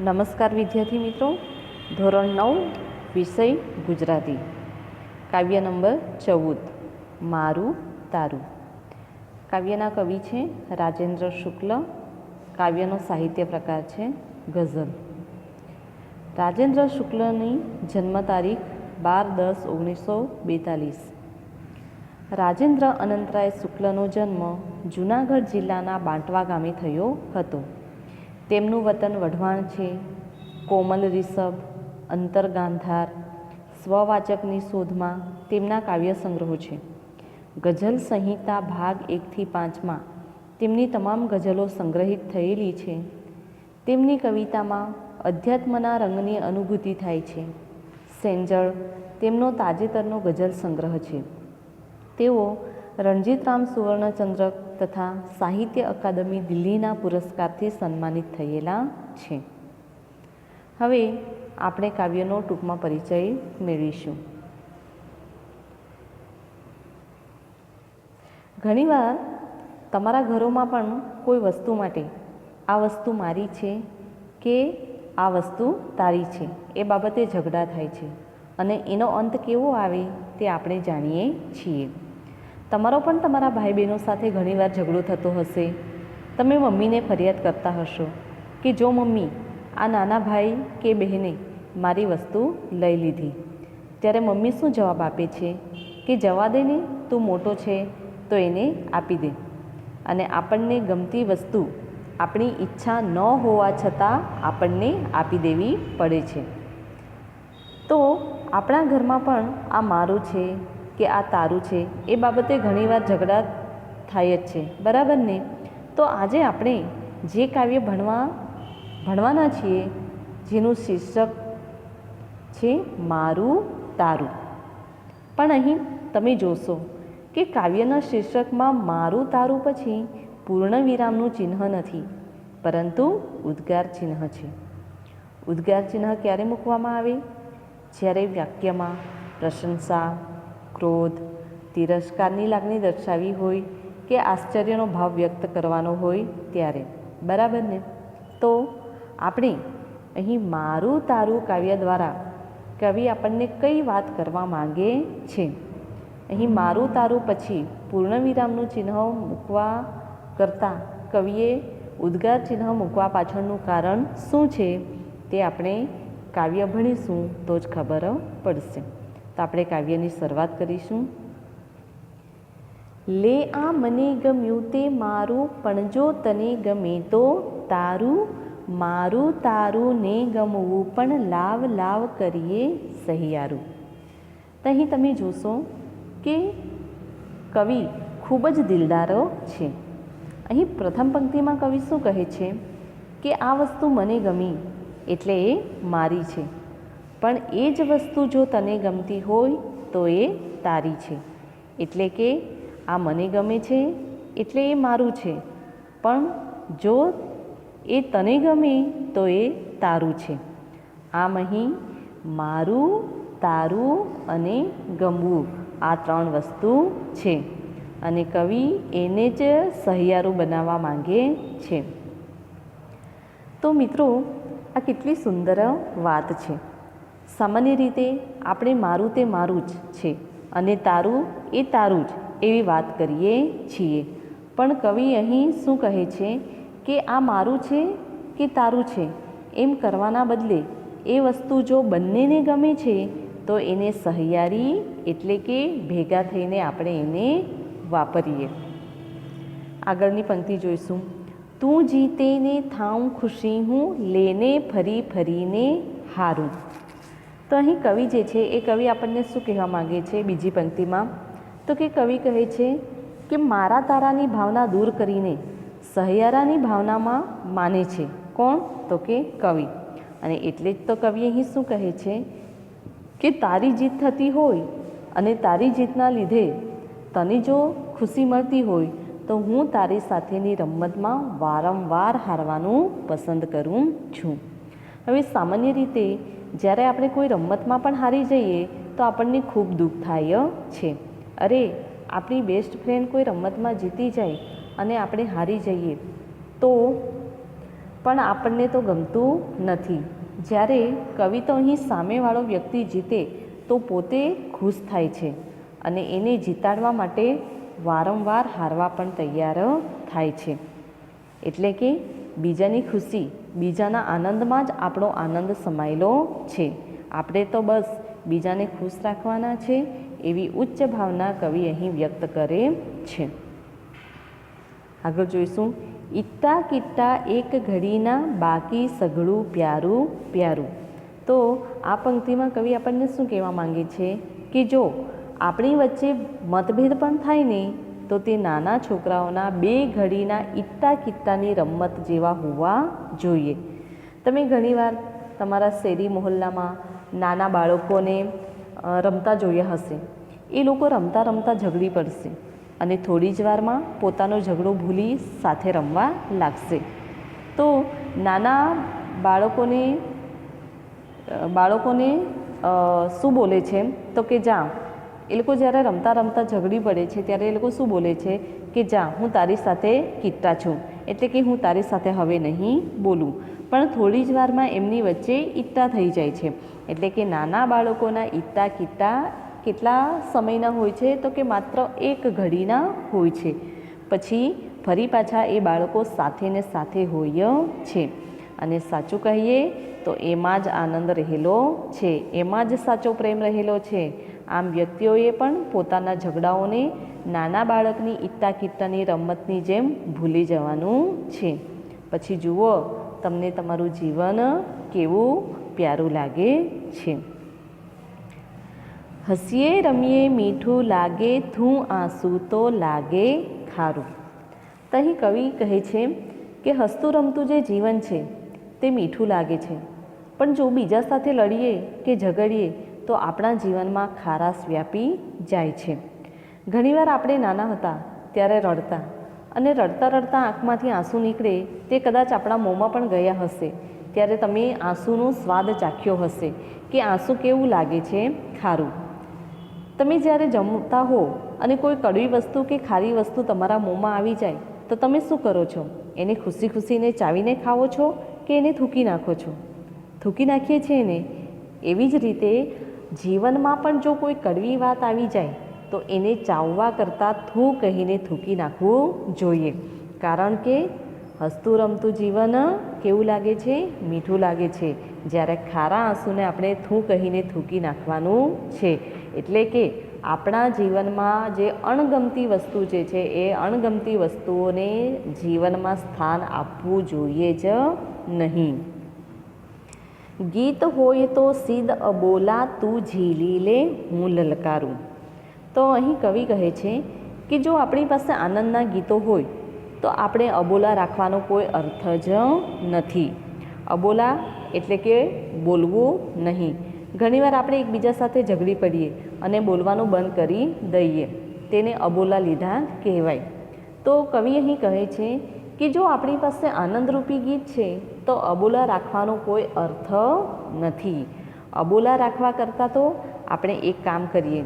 નમસ્કાર વિદ્યાર્થી મિત્રો. ધોરણ નવ, વિષય ગુજરાતી. કાવ્ય નંબર ચૌદ, મારું તારું. કાવ્યના કવિ છે રાજેન્દ્ર શુક્લ. કાવ્યનો સાહિત્ય પ્રકાર છે ગઝલ. રાજેન્દ્ર શુક્લની જન્મ તારીખ બાર દસ ઓગણીસો બેતાલીસ. રાજેન્દ્ર અનંતરાય શુક્લનો જન્મ જૂનાગઢ જિલ્લાના બાંટવા ગામે થયો હતો. તેમનું વતન વઢવાણ છે. કોમલ રિષભ, અંતરગાંધાર, સ્વવાચકની શોધમાં તેમના કાવ્ય સંગ્રહો છે. ગઝલ સંહિતા ભાગ એકથી પાંચમાં તેમની તમામ ગઝલો સંગ્રહિત થયેલી છે. તેમની કવિતામાં અધ્યાત્મના રંગની અનુભૂતિ થાય છે. સેંજળ તેમનો તાજેતરનો ગઝલ સંગ્રહ છે. તેઓ રણજીતરામ સુવર્ણચંદ્રક તથા સાહિત્ય અકાદમી દિલ્હીના પુરસ્કારથી સન્માનિત થયેલા છે. હવે આપણે કાવ્યનો ટૂંકમાં પરિચય મેળવીશું. ઘણીવાર તમારા ઘરોમાં પણ કોઈ વસ્તુ માટે, આ વસ્તુ મારી છે કે, આ વસ્તુ તારી છે એ બાબતે ઝઘડા થાય છે. અને એનો અંત કેવો આવે તે આપણે જાણીએ છીએ. તમારો પણ તમારા ભાઈ બહેનો સાથે ઘણીવાર ઝઘડો થતો હશે. તમે મમ્મીને ફરિયાદ કરતા હશો કે જો મમ્મી, આ નાના ભાઈ કે બહેને મારી વસ્તુ લઈ લીધી, ત્યારે મમ્મી શું જવાબ આપે છે? કે જવા દે ને તું મોટો છે, તો એને આપી દે. અને આપણને ગમતી વસ્તુ, આપણી ઈચ્છા ન હોવા છતાં આપણને આપી દેવી પડે છે. તો આપણા ઘરમાં પણ આ મારું છે કે આ તારું છે, એ બાબતે ઘણીવાર ઝઘડા થાય જ છે. બરાબર ને? તો આજે આપણે જે કાવ્ય ભણવા, ભણવાના છીએ, જેનું શીર્ષક છે મારું તારું. પણ અહીં તમે જોશો કે કાવ્યના શીર્ષકમાં મારું તારું પછી પૂર્ણ વિરામનું ચિહ્ન નથી, પરંતુ ઉદ્ગાર ચિહ્ન છે. ઉદ્ગાર ચિહ્ન ક્યારે મૂકવામાં આવે? જ્યારે વાક્યમાં પ્રશંસા ક્રોધ, તિરસ્કારની લાગણી દર્શાવી હોય કે આશ્ચર્યનો ભાવ વ્યક્ત કરવાનો હોય ત્યારે. બરાબર ને? તો આપણે અહીં મારું તારું કાવ્ય દ્વારા કવિ આપણને કઈ વાત કરવા માંગે છે? અહીં મારું તારું પછી પૂર્ણ વિરામનું ચિહ્ન મૂકવા કરતાં કવિએ ઉદ્ગાર ચિહ્ન મૂકવા પાછળનું કારણ શું છે તે આપણે કાવ્ય ભણીશું તો જ ખબર પડશે. તો આપણે કાવ્યની શરૂઆત કરીશું. લે આ મને ગમ્યું તે મારું, પણ જો તને ગમે તો તારું, મારું તારું ને ગમવું પણ લાવ લાવ કરીએ સહિયારું. તો અહીં તમે જોશો કે કવિ ખૂબ જ દિલદારો છે. અહીં પ્રથમ પંક્તિમાં કવિ શું કહે છે? કે આ વસ્તુ મને ગમી, એટલે એ મારી છે. પણ એ જ વસ્તુ જો તને ગમતી હોય, તો એ તારી છે. એટલે કે, આ મને ગમે છે, એટલે એ મારું છે. પણ જો એ તને ગમે, તો એ તારું છે. આમ અહીં મારું, તારું અને ગમવું આ ત્રણ વસ્તુ છે. અને કવિ એને જ સહિયારું બનાવવા માંગે છે. તો મિત્રો, આ કેટલી સુંદર વાત છે. સામાન્ય રીતે આપણે મારું તે મારું જ છે અને તારું એ તારું જ એવી વાત કરીએ છીએ. પણ કવિ અહીં શું કહે છે કે આ મારું છે કે તારું છે? એમ કરવાના બદલે એ વસ્તુ જો બંનેને ગમે છે, તો એને સહિયારી એટલે કે ભેગા થઈને આપણે એને વાપરીએ. આગળની પંક્તિ જોઈશું. તું જીતે ને થાઉં ખુશી હું, લેને ફરી ફરીને હારું. તો અહીં કવિ જે છે, એ કવિ આપણને શું કહેવા માગે છે બીજી પંક્તિમાં? તો કે કવિ કહે છે કે મારા તારાની ભાવના દૂર કરીને સહિયારાની ભાવનામાં માને છે. કોણ? તો કે કવિ. અને એટલે જ તો કવિ અહીં શું કહે છે? કે તારી જીત થતી હોય અને તારી જીતના લીધે તને જો ખુશી મળતી હોય, તો હું તારી સાથેની રમતમાં વારંવાર હારવાનું પસંદ કરું છું. હવે સામાન્ય રીતે જ્યારે આપણે કોઈ રમતમાં પણ હારી જઈએ, તો આપણને ખૂબ દુઃખ થાય છે. અરે, આપણી બેસ્ટ ફ્રેન્ડ કોઈ રમતમાં જીતી જાય અને આપણે હારી જઈએ, તો પણ આપણને તો ગમતું નથી. જ્યારે કવિ તો અહીં સામેવાળો વ્યક્તિ જીતે, તો પોતે ખુશ થાય છે અને એને જીતાડવા માટે વારંવાર હારવા પણ તૈયાર થાય છે. એટલે કે બીજાની ખુશી, બીજાના આનંદમાં જ આપણો આનંદ સમાયેલો છે. આપણે તો બસ બીજાને ખુશ રાખવાના છે, એવી ઉચ્ચ ભાવના કવિ અહીં વ્યક્ત કરે છે. આગળ જોઈશું. ઇટ્ટા કિટ્ટા એક ઘડીના બાકી સઘળું પ્યારું પ્યારું. તો આ પંક્તિમાં કવિ આપણને શું કહેવા માંગે છે? કે જો આપણી વચ્ચે મતભેદ પણ થાય ને તો તે નાના છોકરાઓના બે ઘડીના ઈટ્ટા કિટ્ટાની રમત જેવા હોવા જોઈએ. તમે ઘણીવાર તમારા શેરી મહોલ્લામાં નાના બાળકોને રમતા જોયા હશે. એ લોકો રમતા રમતા ઝઘડી પડશે અને થોડી જ વારમાં પોતાનો ઝઘડો ભૂલી સાથે રમવા લાગશે. તો નાના બાળકોને બાળકોને શું બોલે છે? તો કે જા એ લોકો જ્યારે રમતા રમતા ઝઘડી પડે છે, ત્યારે એ લોકો શું બોલે છે કે, જા, હું તારી સાથે કિટ્ટા છું. એટલે કે, હું તારી સાથે હવે નહીં બોલું. પણ થોડી જ વારમાં એમની વચ્ચે ઈટ્ટા થઈ જાય છે. એટલે કે નાના બાળકોના ઈટ્ટા કિટ્ટા કેટલા સમયના હોય છે? તો કે માત્ર એક ઘડીના હોય છે. પછી ફરી પાછા એ બાળકો સાથે ને સાથે હોય છે. અને સાચું કહીએ તો એમાં જ આનંદ રહેલો છે. એમાં જ સાચો પ્રેમ રહેલો છે. આમ વ્યક્તિઓએ પણ પોતાના ઝઘડાઓને નાના બાળકની ઈટ્ટા કિત્તાની રમતની જેમ ભૂલી જવાનું છે. પછી જુઓ, તમને તમારું જીવન કેવું પ્યારું લાગે છે. હસીએ, રમીએ, મીઠું લાગે, થું આંસુ તો લાગે ખારું. તહીં કવિ કહે છે કે હસતું રમતું જે જીવન છે તે મીઠું લાગે છે. પણ જો બીજા સાથે લડીએ કે ઝઘડીએ તો આપણા જીવનમાં ખારાશ વ્યાપી જાય છે. ઘણીવાર આપણે નાના હતા ત્યારે રડતા અને રડતા રડતા આંખમાંથી આંસુ નીકળે તે કદાચ આપણા મોંમાં પણ ગયા હશે. ત્યારે તમે આંસુનો સ્વાદ ચાખ્યો હશે કે આંસુ કેવું લાગે છે ખારું. તમે જ્યારે જમતા હો અને કોઈ કડવી વસ્તુ કે ખારી વસ્તુ તમારા મોંમાં આવી જાય, તો તમે શું કરો છો? એને ખુશી ખુશીને ચાવીને ખાઓ છો કે એને થૂકી નાખો છો? થૂકી નાખીએ છીએ ને? એવી જ રીતે જીવનમાં પણ જો કોઈ કડવી વાત આવી જાય, તો એને ચાવવા કરતાં થૂ કહીને થૂકી નાખવું જોઈએ. કારણ કે હસતું રમતું જીવન કેવું લાગે છે? મીઠું લાગે છે. જ્યારે ખારા આંસુને આપણે થૂ કહીને થૂકી નાખવાનું છે. એટલે કે આપણા જીવનમાં જે અણગમતી વસ્તુ જે છે, એ અણગમતી વસ્તુઓને જીવનમાં સ્થાન આપવું જોઈએ જ નહીં. ગીત હોય તો સીધ અબોલા તું ઝીલી લે, હું લલકારું. તો અહીં કવિ કહે છે કે જો આપણી પાસે આનંદના ગીતો હોય, તો આપણે અબોલા રાખવાનો કોઈ અર્થ જ નથી. અબોલા એટલે કે બોલવું નહીં. ઘણીવાર આપણે એકબીજા સાથે ઝઘડી પડીએ અને બોલવાનું બંધ કરી દઈએ. તેને અબોલા લીધા કહેવાય. તો કવિ અહીં કહે છે કે જો આપણી પાસે આનંદરૂપી ગીત છે તો અબોલા રાખવાનો કોઈ અર્થ નથી. અબોલા રાખવા કરતાં તો આપણે એક કામ કરીએ.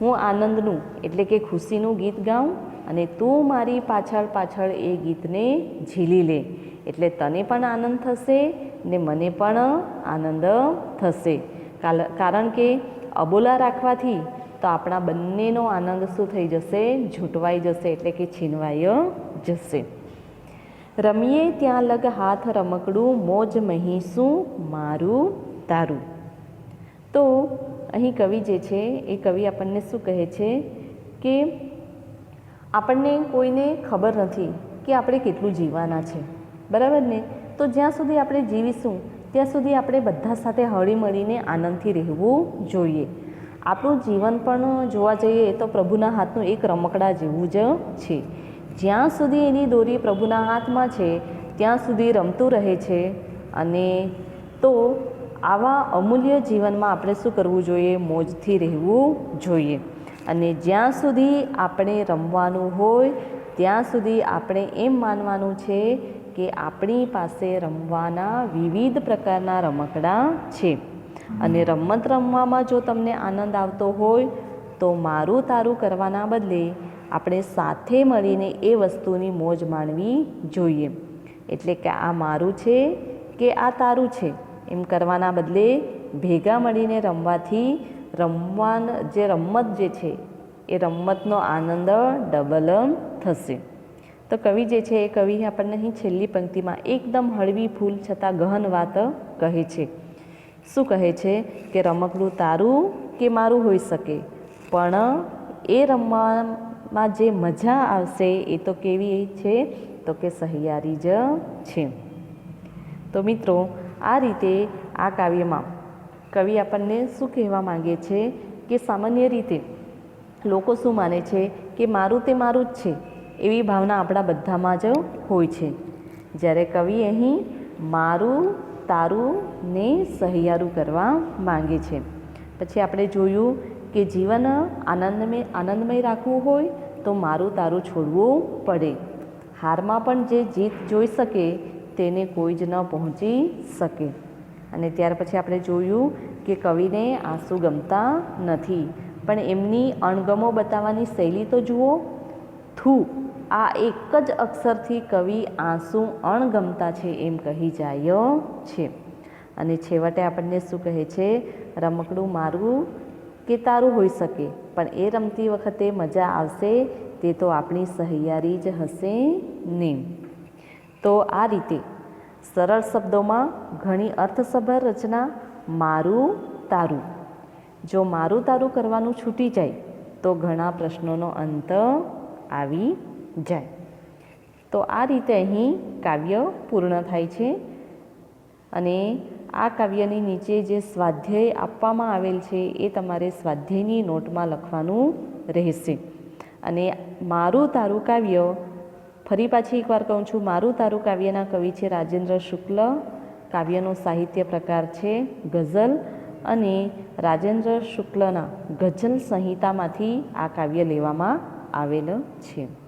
હું આનંદનું, એટલે કે ખુશીનું ગીત ગાઉં અને તું મારી પાછળ પાછળ એ ગીતને ઝીલી લે. એટલે તને પણ આનંદ થશે ને મને પણ આનંદ થશે. કારણ કે અબોલા રાખવાથી તો આપણા બંનેનો આનંદ શું થઈ જશે? ઝૂંટવાઈ જશે, એટલે કે છીનવાઈ જશે. રમીએ ત્યાં લગ હાથ રમકડું, મોજ મહીશું મારું તારું. તો અહીં કવિ જે છે, એ કવિ આપણને શું કહે છે કે આપણને કોઈને ખબર નથી કે આપણે કેટલું જીવવાના છે. બરાબર ને? તો જ્યાં સુધી આપણે જીવીશું, ત્યાં સુધી આપણે બધા સાથે હળીમળીને આનંદથી રહેવું જોઈએ. આપણું જીવન પણ જોવા જઈએ તો પ્રભુના હાથનું એક રમકડા જેવું જ છે. જ્યાં સુધી એની દોરી પ્રભુના હાથમાં છે, ત્યાં સુધી રમતું રહે છે. અને તો આવા અમૂલ્ય જીવનમાં આપણે શું કરવું જોઈએ? મોજથી રહેવું જોઈએ. અને જ્યાં સુધી આપણે રમવાનું હોય, ત્યાં સુધી આપણે એમ માનવાનું છે કે આપણી પાસે રમવાના વિવિધ પ્રકારના રમકડાં છે. અને રમત રમવામાં જો તમને આનંદ આવતો હોય, તો મારું તારું કરવાના બદલે આપણે સાથે મળીને એ વસ્તુની મોજ માણવી જોઈએ. એટલે કે આ મારું છે કે આ તારું છે. એમ કરવાના બદલે ભેગા મળીને રમવાથી રમવાન જે રમત જે છે, એ રમતનો આનંદ ડબલ થશે. તો કવિ જે છે એ કવિ આપણને અહીં છેલ્લી પંક્તિમાં એકદમ હળવી ફૂલ છતાં ગહન વાત કહે છે. શું કહે છે? કે રમકડું તારું કે મારું હોઈ શકે. પણ એ રમવામાં જે મજા આવશે એ તો કેવી છે? તો કે સહિયારી જ છે. તો મિત્રો, આ રીતે આ કાવ્યમાં કવિ આપણને શું કહેવા માંગે છે? કે સામાન્ય રીતે લોકો શું માને છે? કે મારું તે મારું જ છે, એવી ભાવના આપણા બધામાં જ હોય છે. જ્યારે કવિ અહીં મારું, તારું ને સહિયારું કરવા માંગે છે. પછી આપણે જોયું કે જીવન આનંદમય આનંદમય રાખવું હોય તો મારું તારું છોડવું પડે. હારમાં પણ જે જીત જોઈ શકે તેને કોઈ જ ન પહોંચી શકે. અને ત્યાર પછી આપણે જોયું કે કવિને આંસુ ગમતા નથી. પણ એમની અણગમો બતાવવાની શૈલી તો જુઓ. થુ, આ એક જ અક્ષરથી કવિ આંસુ અણગમતા છે એમ કહી જાય છે. અને છેવટે આપણને શું કહે છે? રમકડું મારું કે તારું હોઈ શકે, પણ એ રમતી વખતે મજા આવશે, તે તો આપણી સહિયારી જ હશે ને તો આ રીતે સરળ શબ્દોમાં ઘણી અર્થસભર રચના મારું તારું. જો મારું તારું કરવાનું છૂટી જાય, તો ઘણા પ્રશ્નોનો અંત આવી જાય. તો આ રીતે અહીં કાવ્ય પૂર્ણ થાય છે અને આ કાવ્યની નીચે જે સ્વાધ્યાય આપવામાં આવેલ છે, એ તમારે સ્વાધ્યાયની નોટમાં લખવાનું રહેશે. અને મારું તારું કાવ્ય, ફરી પાછી એકવાર કહું છું, મારું તારું કાવ્યના કવિ છે રાજેન્દ્ર શુક્લ. કાવ્યનો સાહિત્ય પ્રકાર છે ગઝલ અને રાજેન્દ્ર શુક્લના ગઝલ સંહિતામાંથી આ કાવ્ય લેવામાં આવેલ છે.